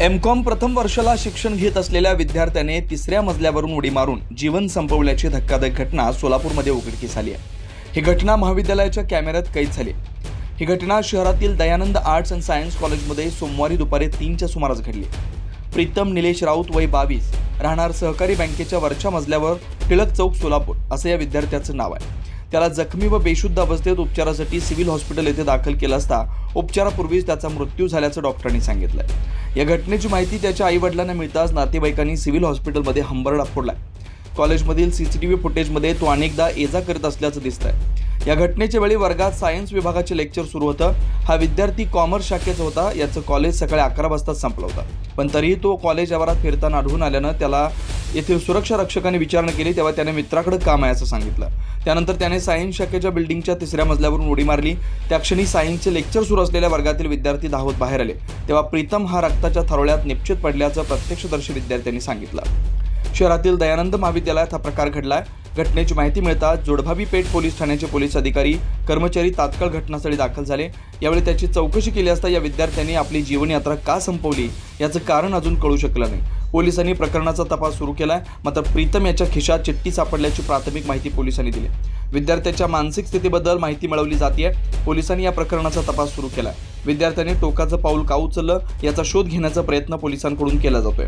M com प्रथम वर्षाला शिक्षण घेत असलेल्या विद्यार्थ्याने तिसऱ्या मजल्यावरून उडी मारून जीवन संपवल्याची धक्कादायक घटना सोलापूरमध्ये उघडकीस आली आहे. ही घटना महाविद्यालयाच्या कॅमेऱ्यात कैद झाली ही घटना शहरातील दयानंद आर्ट्स अँड सायन्स कॉलेजमध्ये सोमवारी दुपारी तीनच्या सुमारास घडली प्रीतम निलेश राऊत वय बावीस राहणार सहकारी बँकेच्या वरच्या मजल्यावर टिळक चौक सोलापूर असं या विद्यार्थ्याचं नाव आहे. त्याला जखमी व बेशुद्ध अवस्थेत उपचारासाठी सिव्हिल हॉस्पिटल येथे दाखल केलं असता उपचारापूर्वीच त्याचा मृत्यू झाल्याचं डॉक्टरांनी सांगितलं या घटनेची माहिती त्याच्या आईवडिलांना मिळताच नातेवाईकांनी सिव्हिल हॉस्पिटलमध्ये हंबरडा फोडला कॉलेजमधील सी सी टी व्ही फुटेजमध्ये तो अनेकदा ये करत असल्याचं दिसतंय. या घटनेच्या वेळी वर्गात सायन्स विभागाचे लेक्चर सुरू होतं. हा विद्यार्थी कॉमर्स शाखेचा होता. याचं कॉलेज सकाळी अकरा वाजता संपलं होतं. पण तरीही तो कॉलेज आवारात फिरताना आढळून आल्यानं त्याला येथील सुरक्षा रक्षकाने विचारणा केली तेव्हा त्याने मित्राकडे काम आहे असं सांगितलं. त्यानंतर त्याने सायन्स शाखेच्या बिल्डिंगच्या तिसऱ्या मजल्यावरून उडी मारली. त्या क्षणी सायन्सचे लेक्चर सुरू असलेल्या वर्गातील विद्यार्थी धावत बाहेर आले. तेव्हा प्रीतम हा रक्ताच्या थरोळ्यात निश्चित पडल्याचं प्रत्यक्षदर्शी विद्यार्थ्यांनी सांगितलं. शहरातील दयानंद महाविद्यालयात हा प्रकार घडलाय. घटनेची माहिती मिळताच जोडभावी पेठ पोलीस ठाण्याचे पोलीस अधिकारी कर्मचारी तात्काळ घटनास्थळी दाखल झाले. यावेळी त्याची चौकशी केली असता या विद्यार्थ्यांनी आपली जीवनयात्रा का संपवली? याचं कारण अजून कळू शकलं नाही. पोलिसांनी प्रकरणाचा तपास सुरू केला आहे मात्र प्रीतम याच्या खिशात चिठ्ठी सापडल्याची प्राथमिक माहिती पोलिसांनी दिली. विद्यार्थ्याच्या मानसिक स्थितीबद्दल माहिती मिळवली जाते पोलिसांनी या प्रकरणाचा तपास सुरू केलाय. विद्यार्थ्यांनी टोकाचं पाऊल का उचललं याचा शोध घेण्याचा प्रयत्न पोलिसांकडून केला जातोय.